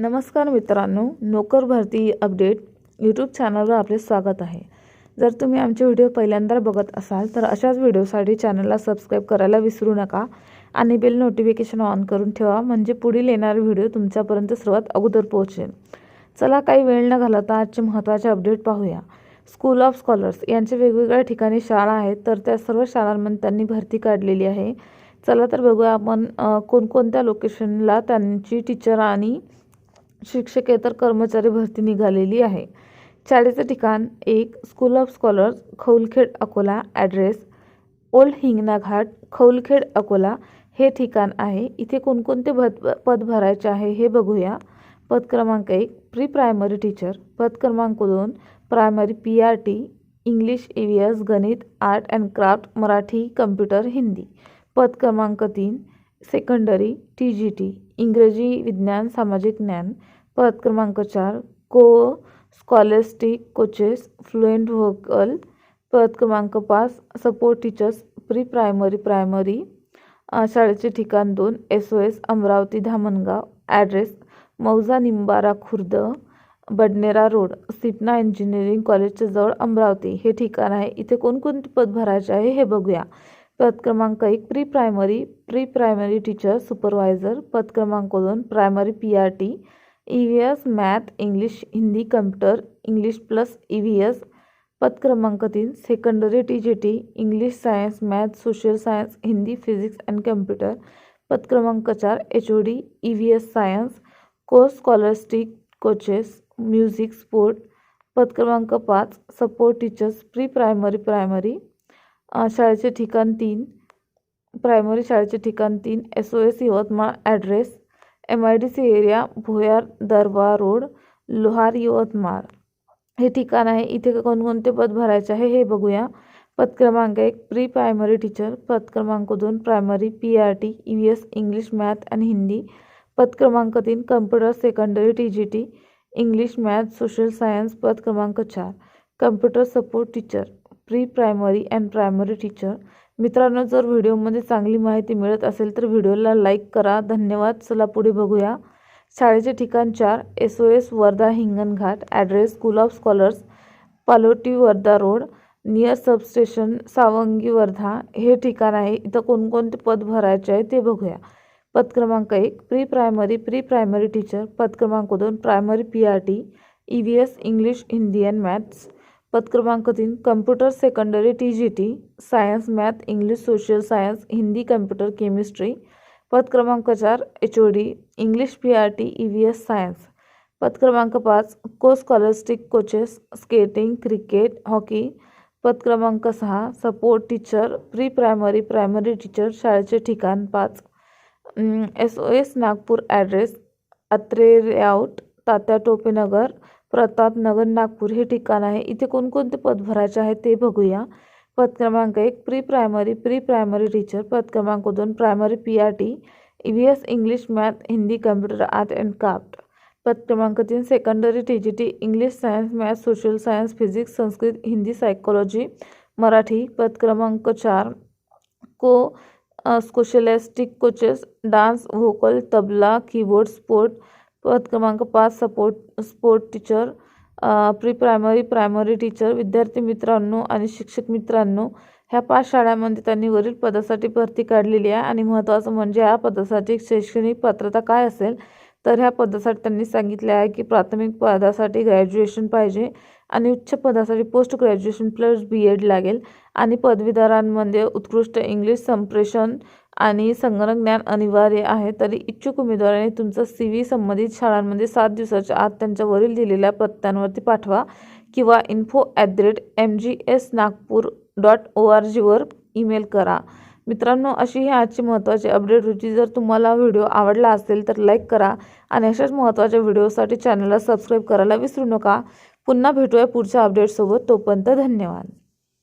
नमस्कार मित्रांनो नोकर भरती अपडेट यूट्यूब चॅनलवर आपले स्वागत आहे. जर तुम्ही आमचे व्हिडिओ पहिल्यांदा बघत असाल तर अशाच व्हिडिओसाठी चॅनलला सबस्क्राईब करायला विसरू नका आणि बेल नोटिफिकेशन ऑन करून ठेवा म्हणजे पुढील येणारे व्हिडिओ तुमच्यापर्यंत सर्वात अगोदर पोहोचेल. चला काही वेळ न घालवता आजचे महत्त्वाचे अपडेट पाहूया. स्कूल ऑफ स्कॉलर्स यांचे वेगवेगळ्या ठिकाणी शाळा आहेत तर त्या सर्व शाळांमध्ये त्यांनी भरती काढलेली आहे. चला तर बघूया आपण कोणकोणत्या लोकेशनला त्यांची टीचर आणि शिक्षकेतर कर्मचारी भरती निघालेली आहे. शाळेचं ठिकाण एक school of scholars Khaulkhed Akola address old Hingna Ghat Khaulkhed Akola हे ठिकाण आहे. इथे कोणकोणते भद पद भरायचे आहे हे बघूया. पद क्रमांक एक प्री प्रायमरी टीचर पद क्रमांक दोन primary P R T English E V S गणित art and craft Marathi computer Hindi पद क्रमांक तीन सेकंडरी टी जी टी इंग्रजी विज्ञान सामाजिक ज्ञान पद क्रमांक चार को स्कॉलेस्टिक कोचेस फ्लुएंट व्होकल पद क्रमांक पाच support teachers pre primary primary शाळेचे ठिकाण दोन S O S Amravati Dhamangaon address मौजा निंबारा खुर्द बडनेरा रोड सिपना इंजिनिअरिंग कॉलेजच्या जवळ अमरावती. हे ठिकाण आहे. इथे कोणकोणते पद भरायचे आहे हे बघूया. पद क्रमांक एक pre primary pre primary teacher supervisor पद क्रमांक दोन primary P R T E V S math English Hindi computer English plus E V S पद क्रमांक तीन secondary T G T English science math social science Hindi physics and computer पद क्रमांक चार H O D E V S science course scholastic coaches music sport पद क्रमांक पाच support teachers pre primary primary शाळेचे ठिकाण तीन प्रायमरी शाळेचे ठिकाण तीन S O S Yavatmal address M I D C area Bhuyar Darbar road लोहार यवतमाळ. हे ठिकाण आहे. इथे कोणकोणते पद भरायचे आहे हे बघूया. पद क्रमांक एक प्री प्रायमरी टीचर पद क्रमांक दोन primary P R T E S English math आणि हिंदी पद क्रमांक तीन computer secondary T G T English math social science पद क्रमांक चार computer support teacher pre primary and primary teacher. मित्रांनो जर व्हिडिओमध्ये चांगली माहिती मिळत असेल तर व्हिडिओला लाईक करा. धन्यवाद. चला पुढे बघूया. शाळेचे ठिकाण चार. S O S Wardha Hinganghat address school of scholars Paloti Wardha road. Near substation Sawangi Wardha. हे ठिकाण आहे. इथं कोणकोणते पद भरायचे आहे ते बघूया. पद क्रमांक एक. Pre primary pre primary teacher. पद क्रमांक दोन. Primary P R T. E V S English Hindi and maths पद क्रमांक तीन computer secondary T G T science math English social science Hindi computer chemistry पद क्रमांक चार H O D English P R T E V S science पद क्रमांक पाच co scholastic coaches skating cricket hockey पद क्रमांक सहा support teacher pre primary primary teacher शाळेचे ठिकाण पाच. S O S Nagpur address Atre layout Tatya Tope Nagar Pratapnagar Nagpur हे ठिकाण आहे. इथे कोणकोणते पद भरायचे आहे ते बघूया. पद क्रमांक एक, pre primary pre primary teacher. पद क्रमांक दोन, primary P R T E V S English, math, Hindi, computer, art and craft. पद क्रमांक तीन, secondary T G T English science, math, social science, physics, Sanskrit, Hindi, psychology, Marathi. पद क्रमांक चार, co scholastic coaches, dance, vocal, tabla, keyboard, sport पद क्रमांक पाच support sport teacher pre primary primary teacher विद्यार्थी मित्रांनो आणि शिक्षक मित्रांनो ह्या पाच शाळांमध्ये त्यांनी वरील पदासाठी भरती काढलेली आहे आणि महत्त्वाचं म्हणजे या पदासाठी शैक्षणिक पात्रता काय असेल तर ह्या पदासाठी त्यांनी सांगितले आहे की प्राथमिक पदासाठी ग्रॅज्युएशन पाहिजे आणि उच्च पदासाठी post graduation plus B Ed लागेल आणि पदवीधरांमध्ये उत्कृष्ट इंग्लिश संप्रेषण आणि संगणक ज्ञान अनिवार्य आहे. तरी इच्छुक उमेदवाराने तुमचा सी व्ही संबंधित शाळांमध्ये सात दिवसाच्या आत त्यांच्यावरील दिलेल्या पत्त्यांवरती पाठवा किंवा info at the rate M G S Nagpur dot O R जीवर email करा. मित्रांनो अशी ही आजची महत्त्वाची अपडेट होती. जर तुम्हाला व्हिडिओ आवडला असेल तर लाईक करा आणि अशाच महत्त्वाच्या व्हिडिओसाठी चॅनलला सबस्क्राईब करायला विसरू नका. पुन्हा भेटूया पुढच्या अपडेटसोबत तोपर्यंत धन्यवाद.